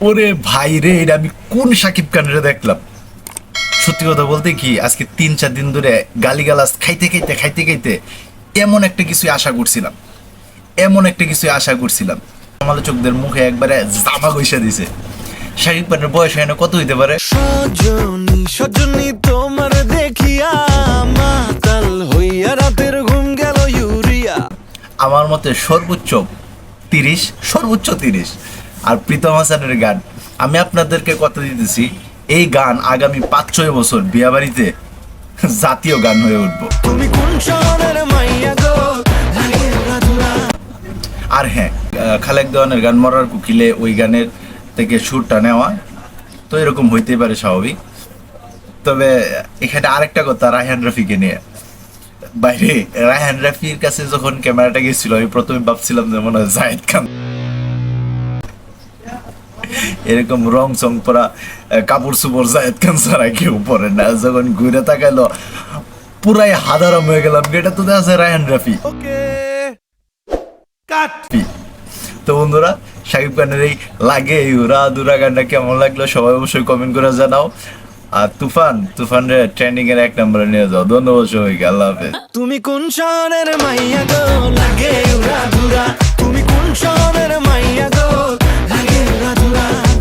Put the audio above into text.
ওরে ভাই রে এটা আমি কোন সাকিব খানের দেখলাম? সত্যি কথা বলতে কি আজকে তিন চার দিন ধরে গালিগালাজ খাইতে খাইতে খাইতে খাইতে এমন একটা কিছু আশা করছিলাম। এমন একটা কিছু আশা করছিলাম। সমালোচকদের মুখে একবারে জামা গৈসা দিছে। শাকিব খানের বয়স হয় না কত হইতে পারে? সজনী সজনী তোমার দেখিয়া মাতাল হইয়া রাতের ঘুম গেল ইউরিয়া। আমার মতে সর্বোচ্চ তিরিশ সর্বোচ্চ তিরিশ। আর প্রীতম হাসানের গান আমি আপনাদেরকে কথা দিতেছি এই গান আগামী পাঁচ ছয় বছর বিয়াবাড়িতে জাতীয় গান হয়ে উঠবো। আর হ্যাঁ খালেক দেওয়ানের গান মরার কুকিলে ওই গানের থেকে সুরটা নেওয়া তো এরকম হইতেই পারে স্বাভাবিক। তবে এখানে আরেকটা কথা রায়হান রফিকে নিয়ে। বাইরে রায়হান রাফির কাছে যখন ক্যামেরাটা গেছিল আমি প্রথমে ভাবছিলাম যে মনে হয় জায়েদ খান। এরকম রং চং পরা কাপড় চুপড় জায়েদ খান ছাড়া কেউ পরে না। যখন ঘুরে তাকাইলো পুরাই হাদারাম হয়ে গেলাম। এটা তো আছে রায়হান রাফি। ওকে কাট। তো বন্ধুরা শাকিব খানের এই লাগে এই উড়া দুরা গানটা কেমন লাগল? সবাই অবশ্যই কমেন্ট করে জানাও। আর তুফান, তুফানের ট্রেন্ডিং এর এক নম্বরে নিয়ে যাও। ধন্যবাদ সবাইকে, আল্লাহ হাফেজ। তুমি কোন শহরের মাইয়া গো, লাগে